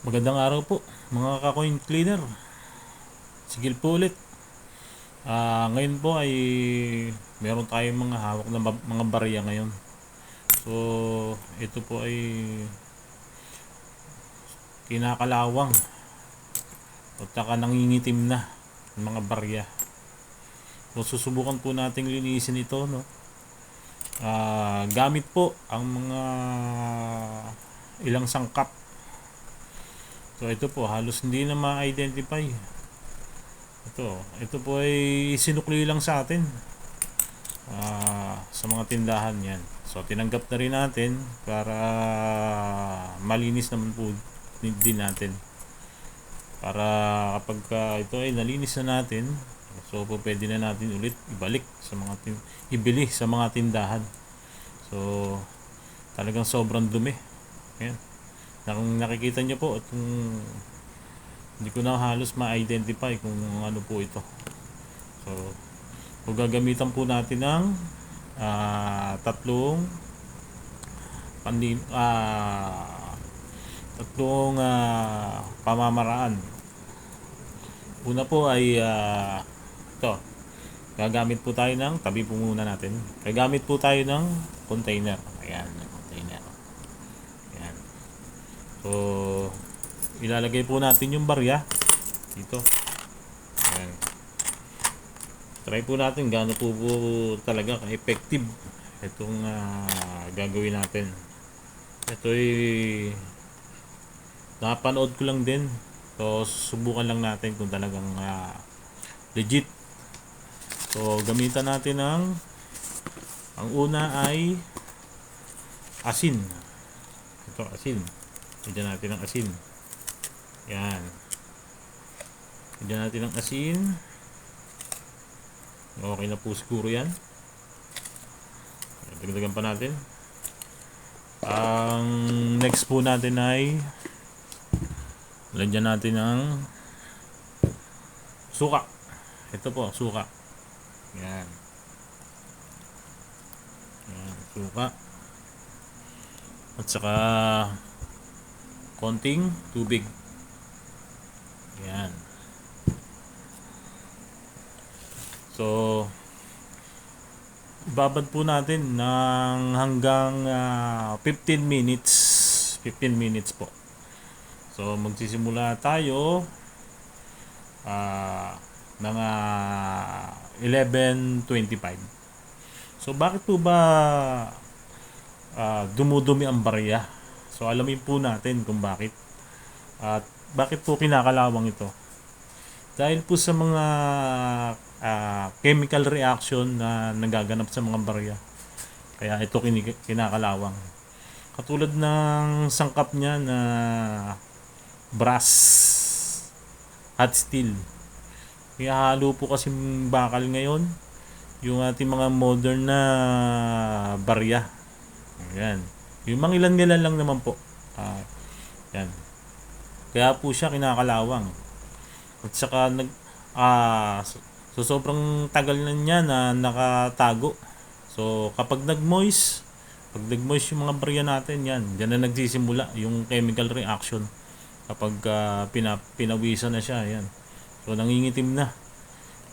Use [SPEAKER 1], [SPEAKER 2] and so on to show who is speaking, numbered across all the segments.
[SPEAKER 1] Magandang araw po mga ka-coin cleaner. Sigil po ulit. Ah, ngayon po ay meron tayong mga hawak ba- mga barya ngayon. So, ito po ay kinakalawang at saka nangingitim na ang mga barya. So, susubukan po nating linisin ito, no? Ah, gamit po ang mga ilang sangkap So ito po halos hindi na ma-identify. Ito, ito po ay sinukli lang sa atin. Ah, sa mga tindahan 'yan. So tinanggap na rin natin para malinis naman po din natin. Para kapag ah, ito ay nalinis na natin, so po pwede na natin ulit ibalik sa mga tin ibili sa mga tindahan. So talagang sobrang dumi. Ayan. Kung nakikita nyo po, itong hindi ko na halos ma-identify kung ano po ito. So, kung gagamitan po natin ng ah, tatlong pandi ah, tatlong ah, pamamaraan. Una po ay ah, ito. Gagamit po tayo ng, tabi po muna natin. Gagamit po tayo ng container. Ayan. So, ilalagay po natin yung barya dito. Ayan. Try po natin gaano po, po talaga ka-effective itong ah, gagawin natin. Ito ay napanood ko lang din. So, subukan lang natin kung talagang ah, legit. So, gamitan natin ng ang una ay asin. Ito, asin. Lagyan natin ng asin. Yan. Lagyan natin ng asin. Okay na po siguro yan. Dagdagan pa natin. Ang next po natin ay lagyan natin ng suka. Ito po, suka. Yan. Yan, suka. At saka konting tubig. Yan. So, babad po natin ng hanggang ah, 15 minutes. 15 minutes po. So, magsisimula tayo ng ah, 11.25. So, bakit po ba ah, dumudumi ang barya? So, alamin po natin kung bakit. At bakit po kinakalawang ito? Dahil po sa mga ah, chemical reaction na nagaganap sa mga barya. Kaya ito kinakalawang. Katulad ng sangkap niya na brass, hot steel. Ihalo po kasi bakal ngayon yung ating mga modern na barya. Ayan. Yung mga ilan-ilan lang naman po. Ah, yan. Kaya po siya kinakalawang. At saka nag ah so, so sobrang tagal na niya na nakatago. So kapag nag-moist, pag nag-moist yung mga barya natin yan, diyan na nagsisimula yung chemical reaction. Kapag ah, pina, pinawisan na siya, yan. So nangingitim na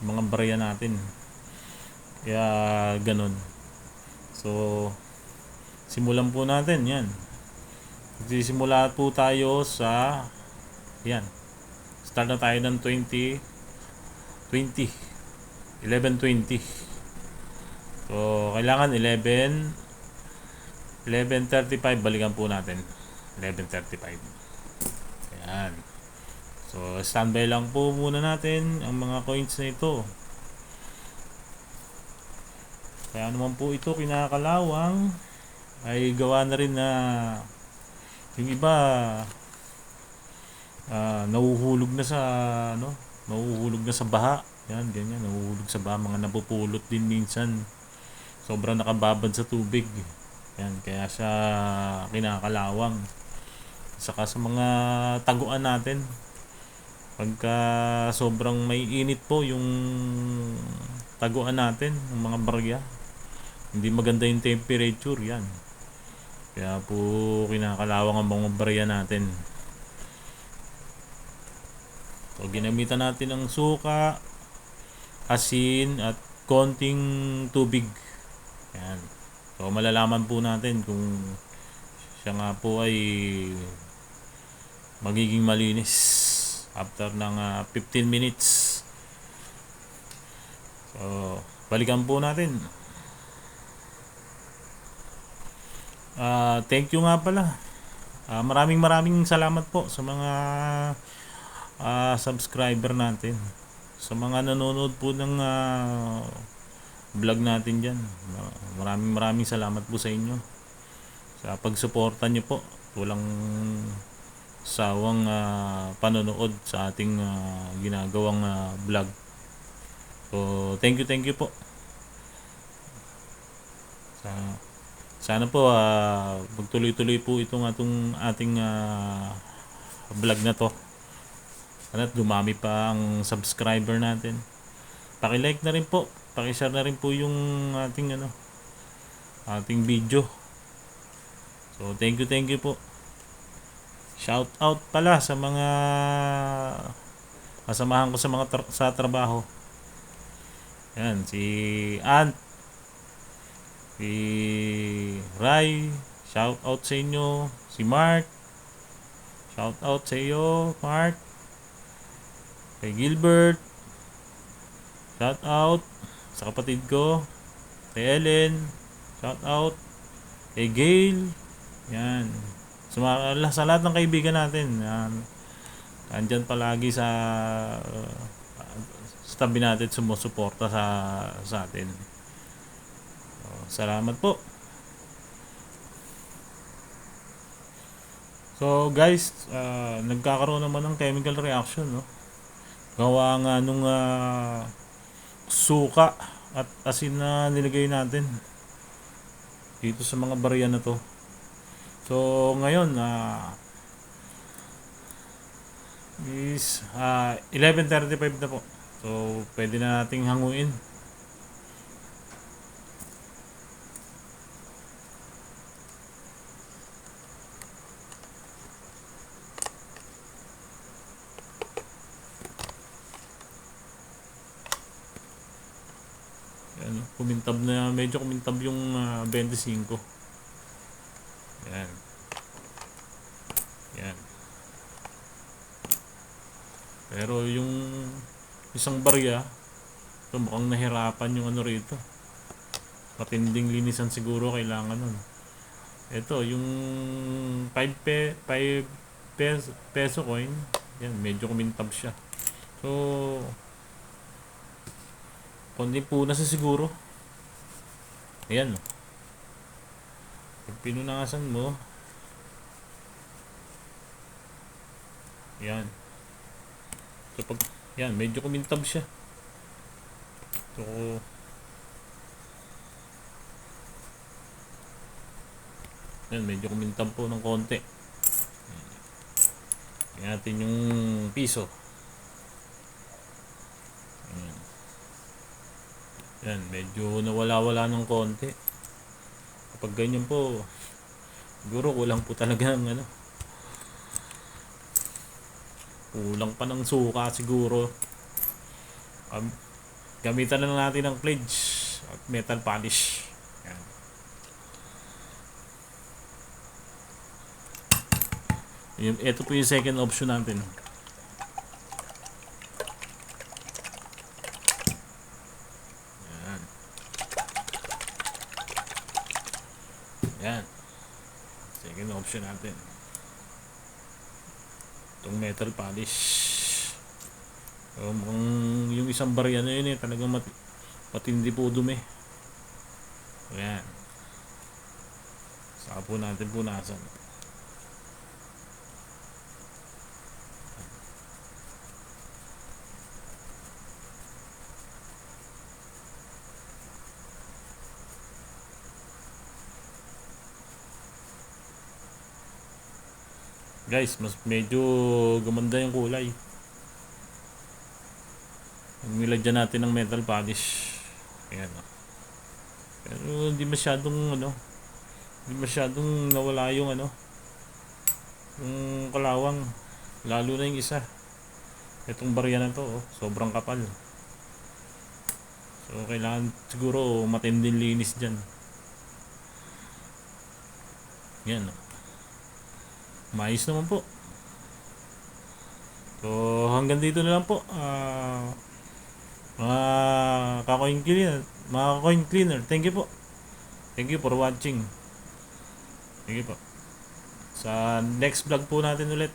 [SPEAKER 1] yung mga barya natin. Kaya ganun. So simulan po natin yan. Magsisimula po tayo sa yan. Start na tayo ng 20 20 11.20 So, kailangan 11 11.35 balikan po natin. 11.35 Ayan So, standby lang po muna natin ang mga coins na ito. Kaya naman po ito kinakalawang ay gawa na rin na yung iba ah, nahuhulog na sa ano, nahuhulog na sa baha. Yan, ganyan, nahuhulog sa baha, mga napupulot din minsan. Sobrang nakababad sa tubig. Yan, kaya siya kinakalawang. Saka sa mga taguan natin, pagka sobrang may init po yung taguan natin, ng mga barya, hindi maganda yung temperature, yan. Kaya po kinakalawang ang mga barya natin. So, ginamitan natin ng suka, asin, at konting tubig. Yan. So, malalaman po natin kung siya nga po ay magiging malinis after ng ah, 15 minutes. So, balikan po natin. Ah, thank you nga pala. Ah, maraming maraming salamat po sa mga ah, subscriber natin. Sa mga nanonood po ng ah, vlog natin dyan. Ma- Maraming maraming salamat po sa inyo. Sa pagsuporta nyo po. Walang sawang ah, panonood sa ating ah, ginagawang ah, vlog. So, thank you, thank you po. Sa, sana po ah, magtuloy-tuloy po itong atong ating ah, vlog na to. Sana dumami pa ang subscriber natin. Paki-like na rin po. Paki-share na rin po yung ating ano ating video. So thank you, thank you po. Shout out pala sa mga kasamahan ko sa mga tra- sa trabaho. Yan, si Ant, si Rai, shout out sa inyo, si Mark, shout out sa iyo, Mark, kay Gilbert, shout out sa kapatid ko, kay Ellen, shout out, kay Gail, yan, sa, sa lahat ng kaibigan natin, yan, andyan palagi sa uh, sa tabi natin sumusuporta sa sa atin. Salamat po. So guys, ah, nagkakaroon naman ng chemical reaction, no? Gawa nga nung ah, suka at asin na nilagay natin dito sa mga barya na to. So ngayon, ah is ah 11.35 na po. So, pwede na nating hanguin. Yan, kumintab na, medyo kumintab yung ah, 25. Yan. Yan. Pero yung isang barya, ito mukhang nahirapan yung ano rito. Matinding linisan siguro kailangan nun. Ito, yung 5 pe, 5 peso, peso coin, yan, medyo kumintab siya. So, konting punas na siguro. Ayan. Pag pinunasan mo, yan. So, pag, yan, medyo kumintab siya. So, yan, medyo kumintab po ng konti. Yan natin yung piso. Yan, medyo nawala-wala ng konti. Kapag ganyan po, siguro kulang po talaga ng ano, Kulang pa ng suka siguro. Um, gamitan na natin ng pledge at metal polish. Yan. Ito po yung second option natin. Yan. Yan. Second option natin. Itong metal polish. So, mukhang yung isang barya na yun eh talagang mat matindi po dumi. Ayan. Saka po natin punasan Guys, mas medyo gumanda yung kulay. Nilagyan natin ng metal polish. Ayan. oh. Pero hindi masyadong ano, hindi masyadong nawala yung ano, yung kalawang. Lalo na yung isa. Itong barya na to, oh, sobrang kapal. So, kailangan siguro matinding linis dyan. Yan. oh. Mais naman po. So, hanggang dito na lang po. Ah, mga kakoin cleaner, mga coin cleaner, thank you po. Thank you for watching. Thank you po. Sa next vlog po natin ulit.